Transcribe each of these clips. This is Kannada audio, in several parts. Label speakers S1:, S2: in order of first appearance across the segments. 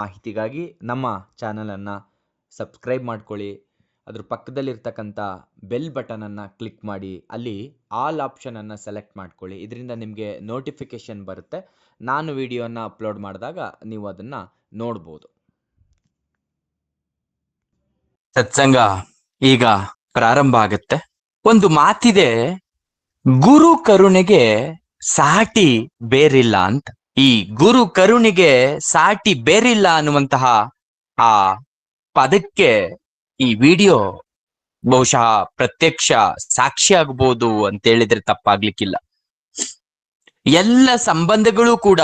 S1: ಮಾಹಿತಿಗಾಗಿ ನಮ್ಮ ಚಾನಲನ್ನು ಸಬ್ಸ್ಕ್ರೈಬ್ ಮಾಡ್ಕೊಳ್ಳಿ. ಅದ್ರ ಪಕ್ಕದಲ್ಲಿರ್ತಕ್ಕಂಥ ಬೆಲ್ ಬಟನನ್ನು ಕ್ಲಿಕ್ ಮಾಡಿ. ಅಲ್ಲಿ ಆಲ್ ಆಪ್ಷನನ್ನು ಸೆಲೆಕ್ಟ್ ಮಾಡ್ಕೊಳ್ಳಿ. ಇದರಿಂದ ನಿಮಗೆ ನೋಟಿಫಿಕೇಷನ್ ಬರುತ್ತೆ. ನಾನು ವಿಡಿಯೋನ ಅಪ್ಲೋಡ್ ಮಾಡಿದಾಗ ನೀವು ಅದನ್ನು ನೋಡ್ಬೋದು. ಸತ್ಸಂಗ, ಈಗ ಪ್ರಾರಂಭ ಆಗುತ್ತೆ. ಒಂದು ಮಾತಿದೆ, ಗುರು ಕರುಣೆಗೆ ಸಾಟಿ ಬೇರಿಲ್ಲ ಅಂತ. ಈ ಗುರು ಕರುಣಿಗೆ ಸಾಟಿ ಬೇರಿಲ್ಲ ಅನ್ನುವಂತಹ ಆ ಪದಕ್ಕೆ ಈ ವಿಡಿಯೋ ಬಹುಶಃ ಪ್ರತ್ಯಕ್ಷ ಸಾಕ್ಷಿ ಆಗ್ಬೋದು ಅಂತ ಹೇಳಿದ್ರೆ ತಪ್ಪಾಗ್ಲಿಕ್ಕಿಲ್ಲ. ಎಲ್ಲ ಸಂಬಂಧಗಳು ಕೂಡ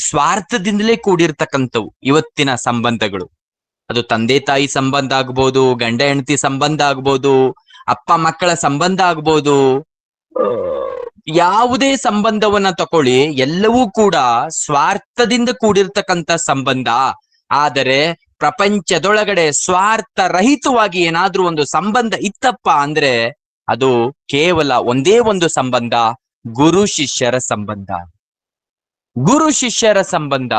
S1: ಸ್ವಾರ್ಥದಿಂದಲೇ ಕೂಡಿರ್ತಕ್ಕಂಥವು ಇವತ್ತಿನ ಸಂಬಂಧಗಳು. ಅದು ತಂದೆ ತಾಯಿ ಸಂಬಂಧ ಆಗ್ಬೋದು, ಗಂಡ ಹೆಂಡತಿ ಸಂಬಂಧ ಆಗ್ಬೋದು, ಅಪ್ಪ ಮಕ್ಕಳ ಸಂಬಂಧ ಆಗ್ಬೋದು. ಯಾವುದೇ ಸಂಬಂಧವನ್ನ ತಕೊಳ್ಳಿ, ಎಲ್ಲವೂ ಕೂಡ ಸ್ವಾರ್ಥದಿಂದ ಕೂಡಿರ್ತಕ್ಕಂಥ ಸಂಬಂಧ. ಆದರೆ ಪ್ರಪಂಚದೊಳಗಡೆ ಸ್ವಾರ್ಥ ರಹಿತವಾಗಿ ಏನಾದ್ರೂ ಒಂದು ಸಂಬಂಧ ಇತ್ತಪ್ಪ ಅಂದ್ರೆ ಅದು ಕೇವಲ ಒಂದೇ ಒಂದು ಸಂಬಂಧ, ಗುರು ಶಿಷ್ಯರ ಸಂಬಂಧ. ಗುರು ಶಿಷ್ಯರ ಸಂಬಂಧ.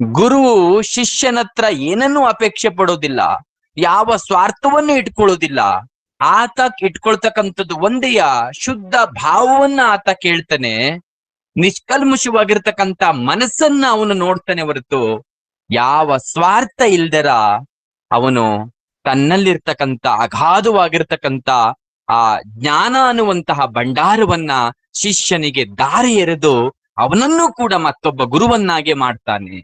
S1: ಗುರು ಶಿಷ್ಯನತ್ರ ಏನನ್ನೂ ಅಪೇಕ್ಷೆ ಪಡೋದಿಲ್ಲ, ಯಾವ ಸ್ವಾರ್ಥವನ್ನು ಇಟ್ಕೊಳ್ಳೋದಿಲ್ಲ. ಆತ ಇಟ್ಕೊಳ್ತಕ್ಕಂಥದ್ದು ಒಂದೆಯ ಶುದ್ಧ ಭಾವವನ್ನ ಆತ ಕೇಳ್ತಾನೆ ನಿಷ್ಕಲ್ಮುಷವಾಗಿರ್ತಕ್ಕಂಥ ಮನಸ್ಸನ್ನ ಅವನು ನೋಡ್ತಾನೆ ಹೊರತು ಯಾವ ಸ್ವಾರ್ಥ ಇಲ್ದರ ಅವನು ತನ್ನಲ್ಲಿರ್ತಕ್ಕಂಥ ಅಗಾಧವಾಗಿರ್ತಕ್ಕಂಥ ಆ ಜ್ಞಾನ ಅನ್ನುವಂತಹ ಭಂಡಾರವನ್ನ ಶಿಷ್ಯನಿಗೆ ದಾರಿ ಎರೆದು ಅವನನ್ನು ಕೂಡ ಮತ್ತೊಬ್ಬ ಗುರುವನ್ನಾಗೆ ಮಾಡ್ತಾನೆ.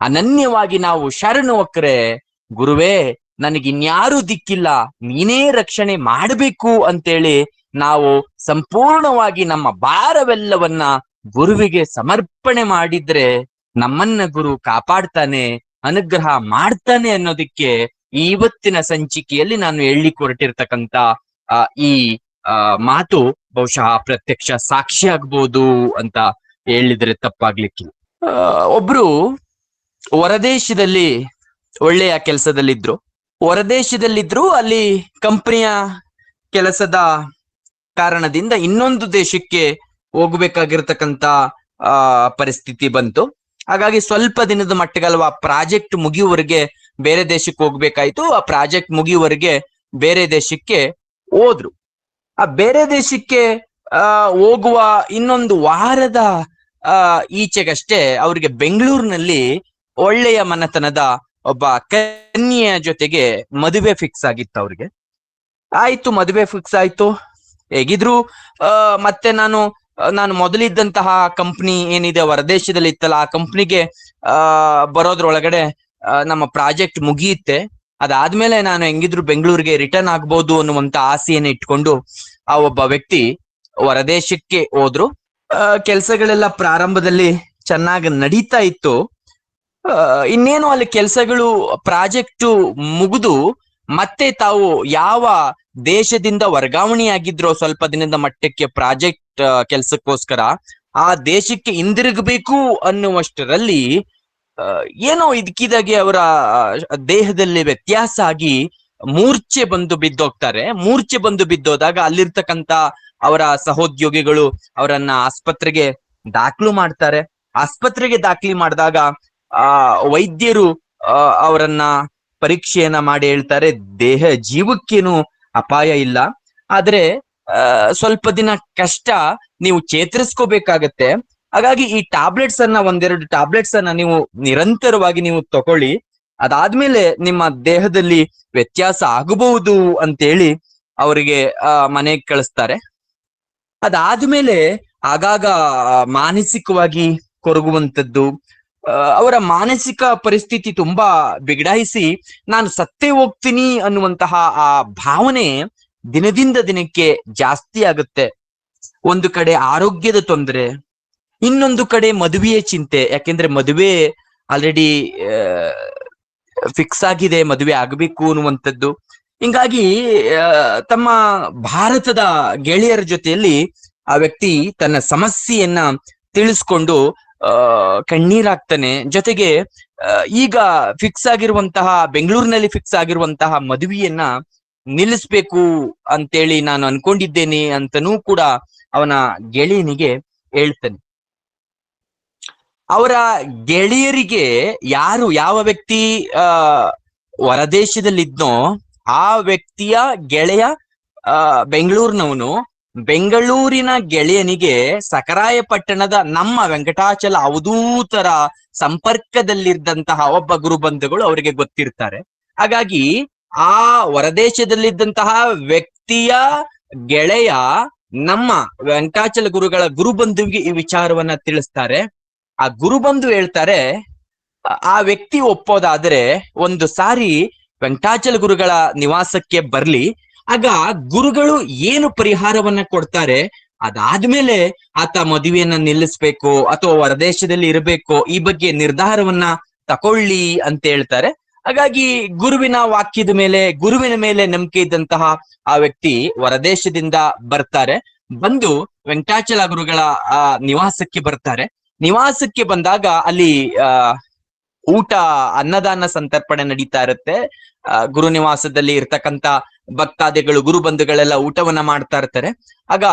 S1: ಅನನ್ಯವಾಗಿ ನಾವು ಶರಣು ಒಕ್ಕರೆ, ಗುರುವೇ ನನಗಿನ್ಯಾರೂ ದಿಕ್ಕಿಲ್ಲ, ನೀನೇ ರಕ್ಷಣೆ ಮಾಡಬೇಕು ಅಂತೇಳಿ ನಾವು ಸಂಪೂರ್ಣವಾಗಿ ನಮ್ಮ ಭಾರವೆಲ್ಲವನ್ನ ಗುರುವಿಗೆ ಸಮರ್ಪಣೆ ಮಾಡಿದ್ರೆ ನಮ್ಮನ್ನ ಗುರು ಕಾಪಾಡ್ತಾನೆ, ಅನುಗ್ರಹ ಮಾಡ್ತಾನೆ ಅನ್ನೋದಕ್ಕೆ ಇವತ್ತಿನ ಸಂಚಿಕೆಯಲ್ಲಿ ನಾನು ಹೇಳಿ ಹೊರಟಿರ್ತಕ್ಕಂತ ಈ ಮಾತು ಬಹುಶಃ ಪ್ರತ್ಯಕ್ಷ ಸಾಕ್ಷಿ ಆಗ್ಬೋದು ಅಂತ ಹೇಳಿದ್ರೆ ತಪ್ಪಾಗ್ಲಿಕ್ಕಿಲ್ಲ ಒಬ್ರು ಹೊರದೇಶದಲ್ಲಿ ಒಳ್ಳೆಯ ಕೆಲಸದಲ್ಲಿದ್ರು. ಹೊರದೇಶದಲ್ಲಿದ್ರು ಅಲ್ಲಿ ಕಂಪನಿಯ ಕೆಲಸದ ಕಾರಣದಿಂದ ಇನ್ನೊಂದು ದೇಶಕ್ಕೆ ಹೋಗ್ಬೇಕಾಗಿರ್ತಕ್ಕಂತ, ಆ, ಪರಿಸ್ಥಿತಿ ಬಂತು. ಹಾಗಾಗಿ ಸ್ವಲ್ಪ ದಿನದ ಮಟ್ಟಿಗಲ್ವಾ ಪ್ರಾಜೆಕ್ಟ್ ಮುಗಿಯುವವರೆಗೆ ಬೇರೆ ದೇಶಕ್ಕೆ ಹೋಗ್ಬೇಕಾಯ್ತು. ಆ ಪ್ರಾಜೆಕ್ಟ್ ಮುಗಿಯುವವರೆಗೆ ಬೇರೆ ದೇಶಕ್ಕೆ ಹೋದ್ರು. ಆ ಬೇರೆ ದೇಶಕ್ಕೆ, ಆ, ಹೋಗುವ ಇನ್ನೊಂದು ವಾರದ, ಆ, ಈಚೆಗಷ್ಟೇ ಅವ್ರಿಗೆ ಬೆಂಗಳೂರಿನಲ್ಲಿ ಒಳ್ಳೆಯ ಮನತನದ ಒಬ್ಬ ಕನ್ಯೆಯ ಜೊತೆಗೆ ಮದುವೆ ಫಿಕ್ಸ್ ಆಗಿತ್ತು ಅವ್ರಿಗೆ. ಆಯ್ತು, ಮದುವೆ ಫಿಕ್ಸ್ ಆಯ್ತು. ಹೇಗಿದ್ರು ಮತ್ತೆ ನಾನು ನಾನು ಮೊದಲಿದ್ದಂತಹ ಕಂಪ್ನಿ ಏನಿದೆ, ಹೊರದೇಶದಲ್ಲಿ ಇತ್ತಲ್ಲ, ಆ ಕಂಪ್ನಿಗೆ ಆ, ಬರೋದ್ರೊಳಗಡೆ ನಮ್ಮ ಪ್ರಾಜೆಕ್ಟ್ ಮುಗಿಯುತ್ತೆ. ಅದಾದ್ಮೇಲೆ ನಾನು ಹೆಂಗಿದ್ರು ಬೆಂಗಳೂರಿಗೆ ರಿಟರ್ನ್ ಆಗ್ಬೋದು ಅನ್ನುವಂತ ಆಸೆಯನ್ನು ಇಟ್ಕೊಂಡು, ಆ ಒಬ್ಬ ವ್ಯಕ್ತಿ ಹೊರದೇಶಕ್ಕೆ ಹೋದ್ರು. ಕೆಲಸಗಳೆಲ್ಲ ಪ್ರಾರಂಭದಲ್ಲಿ ಚೆನ್ನಾಗಿ ನಡೀತಾ ಇತ್ತು. ಇನ್ನೇನು ಅಲ್ಲಿ ಕೆಲಸಗಳು, ಪ್ರಾಜೆಕ್ಟ್ ಮುಗಿದು ಮತ್ತೆ ತಾವು ಯಾವ ದೇಶದಿಂದ ವರ್ಗಾವಣೆಯಾಗಿದ್ರೋ ಸ್ವಲ್ಪ ದಿನದ ಮಟ್ಟಕ್ಕೆ ಪ್ರಾಜೆಕ್ಟ್ ಕೆಲಸಕ್ಕೋಸ್ಕರ ಆ ದೇಶಕ್ಕೆ ಹಿಂದಿರುಗಬೇಕು ಅನ್ನುವಷ್ಟರಲ್ಲಿ ಏನೋ ಇದಕ್ಕಿದಾಗೆ ಅವರ ದೇಹದಲ್ಲಿ ವ್ಯತ್ಯಾಸ ಆಗಿ ಮೂರ್ಛೆ ಬಂದು ಬಿದ್ದೋಗ್ತಾರೆ. ಮೂರ್ಛೆ ಬಂದು ಬಿದ್ದೋದಾಗ ಅಲ್ಲಿರ್ತಕ್ಕಂತ ಅವರ ಸಹೋದ್ಯೋಗಿಗಳು ಅವರನ್ನ ಆಸ್ಪತ್ರೆಗೆ ದಾಖಲು ಮಾಡ್ತಾರೆ. ಆಸ್ಪತ್ರೆಗೆ ದಾಖಲಿ ಮಾಡಿದಾಗ ಆ ವೈದ್ಯರು ಅವರನ್ನ ಪರೀಕ್ಷೆಯನ್ನ ಮಾಡಿ ಹೇಳ್ತಾರೆ ದೇಹ ಜೀವಕ್ಕೇನು ಅಪಾಯ ಇಲ್ಲ. ಆದ್ರೆ ಸ್ವಲ್ಪ ದಿನ ಕಷ್ಟ ನೀವು ಚೇತರಿಸ್ಕೋಬೇಕಾಗತ್ತೆ. ಹಾಗಾಗಿ ಈ ಟ್ಯಾಬ್ಲೆಟ್ಸ್ ಅನ್ನ ಒಂದೆರಡು ಟ್ಯಾಬ್ಲೆಟ್ಸ್ ಅನ್ನ ನೀವು ನಿರಂತರವಾಗಿ ನೀವು ತಗೊಳ್ಳಿ. ಅದಾದ್ಮೇಲೆ ನಿಮ್ಮ ದೇಹದಲ್ಲಿ ವ್ಯತ್ಯಾಸ ಆಗಬಹುದು ಅಂತೇಳಿ ಅವರಿಗೆ ಮನೆಗೆ ಕಳಿಸ್ತಾರೆ. ಅದಾದ್ಮೇಲೆ ಆಗಾಗ ಮಾನಸಿಕವಾಗಿ ಕೊರಗುವಂತದ್ದು ಆ, ಅವರ ಮಾನಸಿಕ ಪರಿಸ್ಥಿತಿ ತುಂಬಾ ಬಿಗಡಾಯಿಸಿ ನಾನು ಸತ್ತೇ ಹೋಗ್ತೀನಿ ಅನ್ನುವಂತಹ ಆ ಭಾವನೆ ದಿನದಿಂದ ದಿನಕ್ಕೆ ಜಾಸ್ತಿ ಆಗುತ್ತೆ. ಒಂದು ಕಡೆ ಆರೋಗ್ಯದ ತೊಂದರೆ, ಇನ್ನೊಂದು ಕಡೆ ಮದುವೆಯ ಚಿಂತೆ. ಯಾಕೆಂದ್ರೆ ಮದುವೆ ಆಲ್ರೆಡಿ ಫಿಕ್ಸ್ ಆಗಿದೆ, ಮದುವೆ ಆಗಬೇಕು ಅನ್ನುವಂಥದ್ದು. ಹಿಂಗಾಗಿ ತಮ್ಮ ಭಾರತದ ಗೆಳೆಯರ ಜೊತೆಯಲ್ಲಿ ಆ ವ್ಯಕ್ತಿ ತನ್ನ ಸಮಸ್ಯೆಯನ್ನ ತಿಳಿಸ್ಕೊಂಡು ಕಣ್ಣೀರಾಗ್ತಾನೆ ಜೊತೆಗೆ ಈಗ ಫಿಕ್ಸ್ ಆಗಿರುವಂತಹ, ಬೆಂಗಳೂರಿನಲ್ಲಿ ಫಿಕ್ಸ್ ಆಗಿರುವಂತಹ ಮದುವೆಯನ್ನ ನಿಲ್ಲಿಸ್ಬೇಕು ಅಂತೇಳಿ ನಾನು ಅನ್ಕೊಂಡಿದ್ದೇನೆ ಅಂತನೂ ಕೂಡ ಅವನ ಗೆಳೆಯನಿಗೆ ಹೇಳ್ತಾನೆ.
S2: ಅವರ ಗೆಳೆಯರಿಗೆ ಯಾರು ಯಾವ ವ್ಯಕ್ತಿ, ಆ, ಹೊರದೇಶದಲ್ಲಿದ್ನೋ ಆ ವ್ಯಕ್ತಿಯ ಗೆಳೆಯ, ಆ, ಬೆಂಗಳೂರಿನವನು ಬೆಂಗಳೂರಿನ ಗೆಳೆಯನಿಗೆ ಸಕರಾಯಪಟ್ಟಣದ ನಮ್ಮ ವೆಂಕಟಾಚಲ ಅವಧೂತರ ಸಂಪರ್ಕದಲ್ಲಿದ್ದಂತಹ ಒಬ್ಬ ಗುರುಬಂಧುಗಳು ಅವರಿಗೆ ಗೊತ್ತಿರ್ತಾರೆ. ಹಾಗಾಗಿ ಆ ಹೊರದೇಶದಲ್ಲಿದ್ದಂತಹ ವ್ಯಕ್ತಿಯ ಗೆಳೆಯ ನಮ್ಮ ವೆಂಕಟಾಚಲ ಗುರುಗಳ ಗುರುಬಂಧುವಿಗೆ ಈ ವಿಚಾರವನ್ನ ತಿಳಿಸ್ತಾರೆ. ಆ ಗುರುಬಂಧು ಹೇಳ್ತಾರೆ ಆ- ಆ ವ್ಯಕ್ತಿ ಒಪ್ಪೋದಾದ್ರೆ ಒಂದು ಸಾರಿ ವೆಂಕಟಾಚಲ ಗುರುಗಳ ನಿವಾಸಕ್ಕೆ ಬರ್ಲಿ ಆಗ ಗುರುಗಳು ಏನು ಪರಿಹಾರವನ್ನ ಕೊಡ್ತಾರೆ? ಅದಾದ್ಮೇಲೆ ಆತ ಮದುವೆಯನ್ನ ನಿಲ್ಲಿಸ್ಬೇಕು ಅಥವಾ ಹೊರದೇಶದಲ್ಲಿ ಇರಬೇಕು, ಈ ಬಗ್ಗೆ ನಿರ್ಧಾರವನ್ನ ತಕೊಳ್ಳಿ ಅಂತ ಹೇಳ್ತಾರೆ. ಹಾಗಾಗಿ ಗುರುವಿನ ವಾಕ್ಯದ ಮೇಲೆ, ಗುರುವಿನ ಮೇಲೆ ನಂಬಿಕೆ ಇದ್ದಂತಹ ಆ ವ್ಯಕ್ತಿ ಹೊರದೇಶದಿಂದ ಬರ್ತಾರೆ. ಬಂದು ವೆಂಕಟಾಚಲ ಗುರುಗಳ, ಆ, ನಿವಾಸಕ್ಕೆ ಬರ್ತಾರೆ. ನಿವಾಸಕ್ಕೆ ಬಂದಾಗ ಅಲ್ಲಿ, ಆ, ಊಟ ಅನ್ನದಾನ ಸಂತರ್ಪಣೆ ನಡೀತಾ ಇರುತ್ತೆ. ಗುರು ನಿವಾಸದಲ್ಲಿ ಇರ್ತಕ್ಕಂತ ಭಕ್ತಾದಿಗಳು, ಗುರು ಬಂಧುಗಳೆಲ್ಲ ಊಟವನ್ನ ಮಾಡ್ತಾ ಇರ್ತಾರೆ. ಆಗ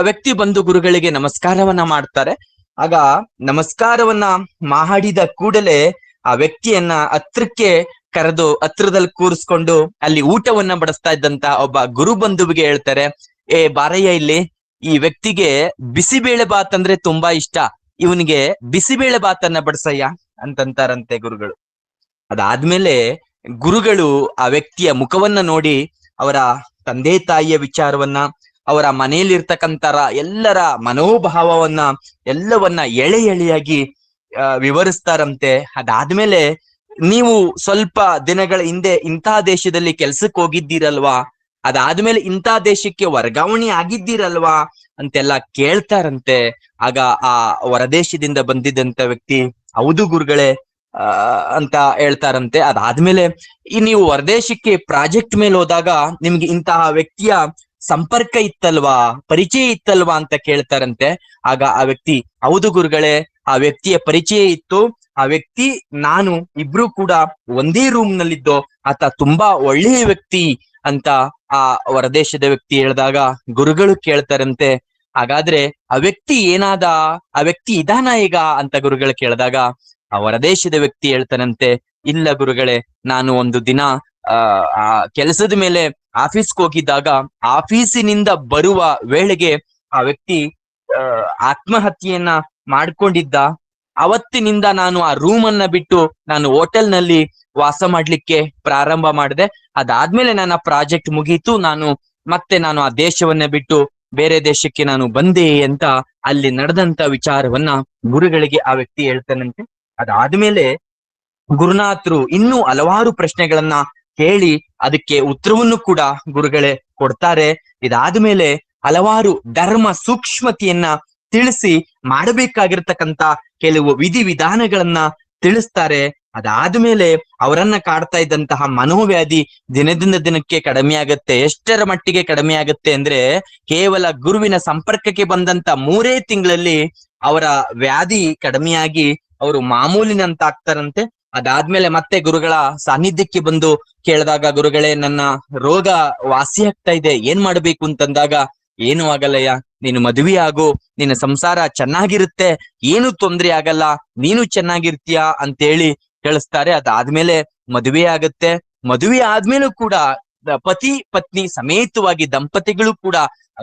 S2: ವ್ಯಕ್ತಿ ಬಂಧು ಗುರುಗಳಿಗೆ ನಮಸ್ಕಾರವನ್ನ ಮಾಡ್ತಾರೆ. ಆಗ ನಮಸ್ಕಾರವನ್ನ ಮಾಡಿದ ಕೂಡಲೇ ಆ ವ್ಯಕ್ತಿಯನ್ನ ಹತ್ರಕ್ಕೆ ಕರೆದು, ಹತ್ರದಲ್ಲಿ ಕೂರಿಸ್ಕೊಂಡು ಅಲ್ಲಿ ಊಟವನ್ನ ಬಡಿಸ್ತಾ ಇದ್ದಂತ ಒಬ್ಬ ಗುರು ಬಂಧುವಿಗೆ ಹೇಳ್ತಾರೆ, ಏ ಬಾರಯ್ಯ ಇಲ್ಲಿ, ಈ ವ್ಯಕ್ತಿಗೆ ಬಿಸಿಬೇಳೆ ಬಾತ್ ಅಂದ್ರೆ ತುಂಬಾ ಇಷ್ಟ. ಇವನಿಗೆ ಬಿಸಿಬೇಳೆ ಬಾತನ್ನ ಬಡಿಸಯ್ಯ ಅಂತಂತಾರಂತೆ ಗುರುಗಳು. ಅದಾದ್ಮೇಲೆ ಗುರುಗಳು ಆ ವ್ಯಕ್ತಿಯ ಮುಖವನ್ನ ನೋಡಿ ಅವರ ತಂದೆ ತಾಯಿಯ ವಿಚಾರವನ್ನ, ಅವರ ಮನೆಯಲ್ಲಿರ್ತಕ್ಕಂತರ ಎಲ್ಲರ ಮನೋಭಾವವನ್ನ, ಎಲ್ಲವನ್ನ ಎಳೆ ಎಳೆಯಾಗಿ ವಿವರಿಸ್ತಾರಂತೆ. ಅದಾದ್ಮೇಲೆ ನೀವು ಸ್ವಲ್ಪ ದಿನಗಳ ಹಿಂದೆ ಇಂತಹ ದೇಶದಲ್ಲಿ ಕೆಲ್ಸಕ್ಕೆ ಹೋಗಿದ್ದೀರಲ್ವಾ? ಅದಾದ್ಮೇಲೆ ಇಂಥ ದೇಶಕ್ಕೆ ವರ್ಗಾವಣೆ ಆಗಿದ್ದೀರಲ್ವಾ? ಅಂತೆಲ್ಲ ಕೇಳ್ತಾರಂತೆ. ಆಗ ಆ ಹೊರದೇಶದಿಂದ ಬಂದಿದ್ದಂತ ವ್ಯಕ್ತಿ, ಹೌದು ಗುರುಗಳೇ ಅಂತ ಹೇಳ್ತಾರಂತೆ. ಅದಾದ್ಮೇಲೆ ಈ ನೀವು ಹೊರದೇಶಕ್ಕೆ ಪ್ರಾಜೆಕ್ಟ್ ಮೇಲೆ ಹೋದಾಗ ನಿಮ್ಗೆ ಇಂತಹ ವ್ಯಕ್ತಿಯ ಸಂಪರ್ಕ ಇತ್ತಲ್ವಾ, ಪರಿಚಯ ಇತ್ತಲ್ವಾ ಅಂತ ಕೇಳ್ತಾರಂತೆ. ಆಗ ಆ ವ್ಯಕ್ತಿ, ಹೌದು ಗುರುಗಳೇ, ಆ ವ್ಯಕ್ತಿಯ ಪರಿಚಯ ಇತ್ತು. ಆ ವ್ಯಕ್ತಿ, ನಾನು ಇಬ್ರು ಕೂಡ ಒಂದೇ ರೂಮ್ ನಲ್ಲಿದ್ದೋ, ಆತ ತುಂಬಾ ಒಳ್ಳೆಯ ವ್ಯಕ್ತಿ ಅಂತ ಆ ಹೊರದೇಶದ ವ್ಯಕ್ತಿ ಹೇಳಿದಾಗ ಗುರುಗಳು ಕೇಳ್ತಾರಂತೆ. ಹಾಗಾದ್ರೆ ಆ ವ್ಯಕ್ತಿ ಏನಾದ, ಆ ವ್ಯಕ್ತಿ ಇದಾನ ಈಗ? ಅಂತ ಗುರುಗಳು ಕೇಳಿದಾಗ ಆ ದೇಶದ ವ್ಯಕ್ತಿ ಹೇಳ್ತಾನಂತೆ, ಇಲ್ಲ ಗುರುಗಳೇ, ನಾನು ಒಂದು ದಿನ, ಆ ಕೆಲಸದ ಮೇಲೆ ಆಫೀಸ್ಗೆ ಹೋಗಿದ್ದಾಗ ಆಫೀಸಿನಿಂದ ಬರುವ ವೇಳೆಗೆ ಆ ವ್ಯಕ್ತಿ ಆತ್ಮಹತ್ಯೆಯನ್ನ ಮಾಡ್ಕೊಂಡಿದ್ದ. ಅವತ್ತಿನಿಂದ ನಾನು ಆ ರೂಮ್ ಅನ್ನ ಬಿಟ್ಟು ನಾನು ಹೋಟೆಲ್ನಲ್ಲಿ ವಾಸ ಮಾಡ್ಲಿಕ್ಕೆ ಪ್ರಾರಂಭ ಮಾಡಿದೆ. ಅದಾದ್ಮೇಲೆ ನನ್ನ ಪ್ರಾಜೆಕ್ಟ್ ಮುಗೀತು. ನಾನು ಮತ್ತೆ ನಾನು ಆ ದೇಶವನ್ನ ಬಿಟ್ಟು ಬೇರೆ ದೇಶಕ್ಕೆ ನಾನು ಬಂದೆ ಅಂತ ಅಲ್ಲಿ ನಡೆದಂತ ವಿಚಾರವನ್ನ ಗುರುಗಳಿಗೆ ಆ ವ್ಯಕ್ತಿ ಹೇಳ್ತಾನಂತೆ. ಅದಾದ್ಮೇಲೆ ಗುರುನಾಥರು ಇನ್ನೂ ಹಲವಾರು ಪ್ರಶ್ನೆಗಳನ್ನ ಕೇಳಿ ಅದಕ್ಕೆ ಉತ್ತರವನ್ನು ಕೂಡ ಗುರುಗಳೇ ಕೊಡ್ತಾರೆ. ಇದಾದ್ಮೇಲೆ ಹಲವಾರು ಧರ್ಮ ಸೂಕ್ಷ್ಮತೆಯನ್ನ ತಿಳಿಸಿ ಮಾಡಬೇಕಾಗಿರ್ತಕ್ಕಂತ ಕೆಲವು ವಿಧಿ ವಿಧಾನಗಳನ್ನ ತಿಳಿಸ್ತಾರೆ. ಅದಾದ್ಮೇಲೆ ಅವರನ್ನ ಕಾಡ್ತಾ ಇದ್ದಂತಹ ಮನೋವ್ಯಾಧಿ ದಿನದಿಂದ ದಿನಕ್ಕೆ ಕಡಿಮೆ ಆಗತ್ತೆ ಎಷ್ಟರ ಮಟ್ಟಿಗೆ ಕಡಿಮೆ ಆಗತ್ತೆ ಅಂದ್ರೆ ಕೇವಲ ಗುರುವಿನ ಸಂಪರ್ಕಕ್ಕೆ ಬಂದಂತ ಮೂರೇ ತಿಂಗಳಲ್ಲಿ ಅವರ ವ್ಯಾಧಿ ಕಡಿಮೆಯಾಗಿ ಅವರು ಮಾಮೂಲಿನಂತ ಆಗ್ತಾರಂತೆ ಅದಾದ್ಮೇಲೆ ಮತ್ತೆ ಗುರುಗಳ ಸಾನ್ನಿಧ್ಯಕ್ಕೆ ಬಂದು ಕೇಳಿದಾಗ, ಗುರುಗಳೇ ನನ್ನ ರೋಗ ವಾಸಿ ಆಗ್ತಾ ಇದೆ, ಏನ್ ಮಾಡ್ಬೇಕು ಅಂತಂದಾಗ, ಏನು ಆಗಲ್ಲಯ್ಯ, ನೀನು ಮದುವೆ ಆಗು ನಿನ್ನ ಸಂಸಾರ ಚೆನ್ನಾಗಿರುತ್ತೆ, ಏನು ತೊಂದ್ರೆ ಆಗಲ್ಲ, ನೀನು ಚೆನ್ನಾಗಿರ್ತೀಯ? ಅಂತೇಳಿ ಕೇಳಿಸ್ತಾರೆ. ಅದಾದ್ಮೇಲೆ ಮದುವೆ ಆಗತ್ತೆ. ಮದುವೆ ಆದ್ಮೇಲೂ ಕೂಡ ಪತಿ, ಪತ್ನಿ ಸಮೇತವಾಗಿ ದಂಪತಿಗಳು ಕೂಡ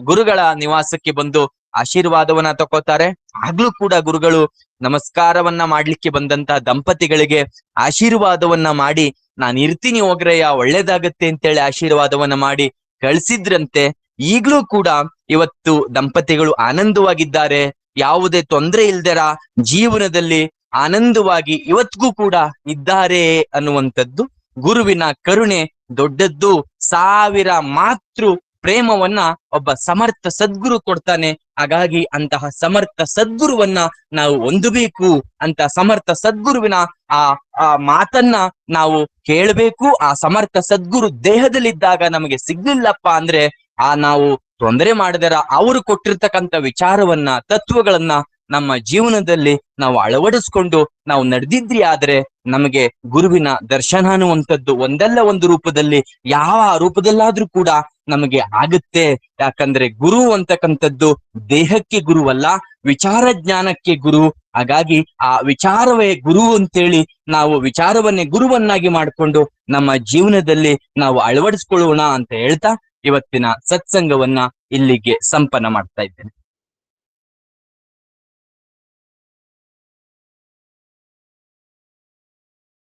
S2: ಗುರುಗಳ ನಿವಾಸಕ್ಕೆ ಬಂದು ಆಶೀರ್ವಾದವನ್ನ ತಕೋತಾರೆ ಆಗ್ಲೂ ಕೂಡ ಗುರುಗಳು ನಮಸ್ಕಾರವನ್ನ ಮಾಡ್ಲಿಕ್ಕೆ ಬಂದಂತ ದಂಪತಿಗಳಿಗೆ ಆಶೀರ್ವಾದವನ್ನ ಮಾಡಿ, ನಾನು ಇರ್ತೀನಿ ಹೋಗ್ರಯ್ಯ ಒಳ್ಳೇದಾಗತ್ತೆ ಅಂತೇಳಿ ಆಶೀರ್ವಾದವನ್ನ ಮಾಡಿ ಕಳ್ಸಿದ್ರಂತೆ, ಈಗ್ಲೂ ಕೂಡ ಇವತ್ತು ದಂಪತಿಗಳು ಆನಂದವಾಗಿದ್ದಾರೆ. ಯಾವುದೇ ತೊಂದರೆ ಇಲ್ದರ ಜೀವನದಲ್ಲಿ ಆನಂದವಾಗಿ ಇವತ್ಗೂ ಕೂಡ ಇದ್ದಾರೆ ಅನ್ನುವಂಥದ್ದು ಗುರುವಿನ ಕರುಣೆ ದೊಡ್ಡದ್ದು. ಸಾವಿರ ಮಾತೃ ಪ್ರೇಮವನ್ನ ಒಬ್ಬ ಸಮರ್ಥ ಸದ್ಗುರು ಕೊಡ್ತಾನೆ. ಹಾಗಾಗಿ ಅಂತಹ ಸಮರ್ಥ ಸದ್ಗುರುವನ್ನ ನಾವು ಹೊಂದಬೇಕು. ಅಂತ ಸಮರ್ಥ ಸದ್ಗುರುವಿನ ಆ ಆ ಮಾತನ್ನ ನಾವು ಕೇಳಬೇಕು. ಆ ಸಮರ್ಥ ಸದ್ಗುರು ದೇಹದಲ್ಲಿದ್ದಾಗ ನಮಗೆ ಸಿಗ್ಲಿಲ್ಲಪ್ಪ ಅಂದ್ರೆ, ಆ ನಾವು ತೊಂದರೆ ಮಾಡಿದರ, ಅವರು ಕೊಟ್ಟಿರ್ತಕ್ಕಂಥ ವಿಚಾರವನ್ನ, ತತ್ವಗಳನ್ನ ನಮ್ಮ ಜೀವನದಲ್ಲಿ ನಾವು ಅಳವಡಿಸ್ಕೊಂಡು ನಾವು ನಡೆದಿದ್ರಿ ಆದ್ರೆ ನಮಗೆ ಗುರುವಿನ ದರ್ಶನ ಅನ್ನುವಂಥದ್ದು ಒಂದಲ್ಲ ಒಂದು ರೂಪದಲ್ಲಿ ಯಾವ ರೂಪದಲ್ಲಾದ್ರೂ ಕೂಡ ನಮಗೆ ಆಗುತ್ತೆ. ಯಾಕಂದ್ರೆ ಗುರು ಅಂತಕ್ಕಂಥದ್ದು ದೇಹಕ್ಕೆ ಗುರುವಲ್ಲ, ವಿಚಾರ ಜ್ಞಾನಕ್ಕೆ ಗುರು. ಹಾಗಾಗಿ ಆ ವಿಚಾರವೇ ಗುರು ಅಂತೇಳಿ ನಾವು ವಿಚಾರವನ್ನೇ ಗುರುವನ್ನಾಗಿ ಮಾಡಿಕೊಂಡು ನಮ್ಮ ಜೀವನದಲ್ಲಿ ನಾವು ಅಳವಡಿಸ್ಕೊಳ್ಳೋಣ ಅಂತ ಹೇಳ್ತಾ ಇವತ್ತಿನ ಸತ್ಸಂಗವನ್ನ ಇಲ್ಲಿಗೆ ಸಂಪನ್ನ ಮಾಡ್ತಾ ಇದ್ದೇನೆ.